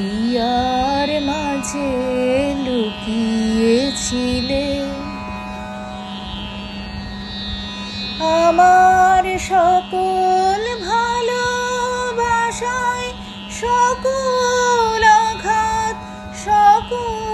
Here মাঝে লুকিয়েছিলে। আমার সকল ভালোবাসায় সকল আঘাত সকল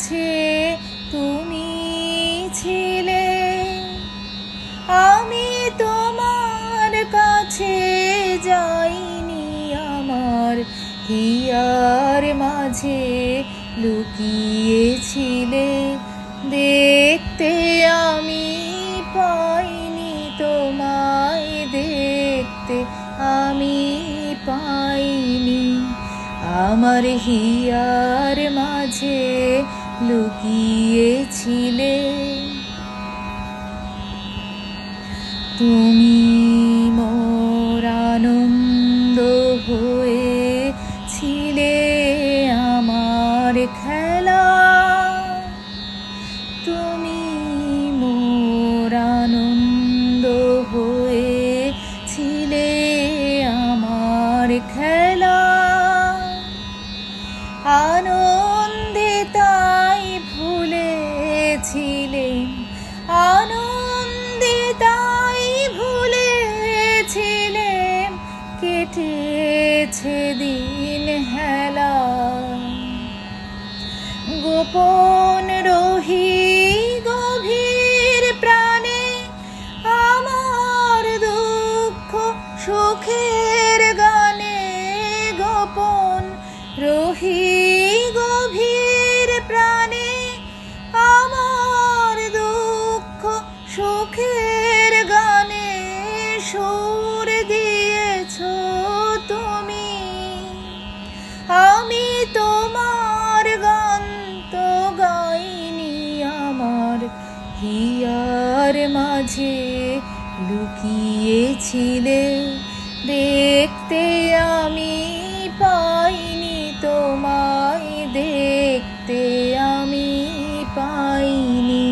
কাছে তুমি ছিলে। আমি তোমার কাছে যাইনি আমার, হিয়ার মাঝে লুকিয়েছিলে। দেখতে আমি পাইনি তোমায়, দেখতে আমি পাইনি। আমার হিয়ার মাঝে লুকিয়েছিলে। তুমি মোর আনন্দ হয়েছিলে আমার খেলা কেটেছে দিন হেলা গোপন তোমার গান তো গাইনি আমার। হিয়ার মাঝে লুকিয়েছিলে, দেখতে আমি পাইনি, তোমায় দেখতে আমি পাইনি।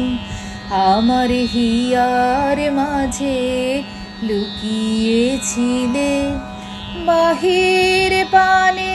আমার হিয়ার মাঝে লুকিয়েছিলে, বাহির পানে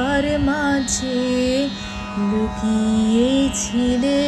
হিয়ার মাঝে লুকিয়েছিলে।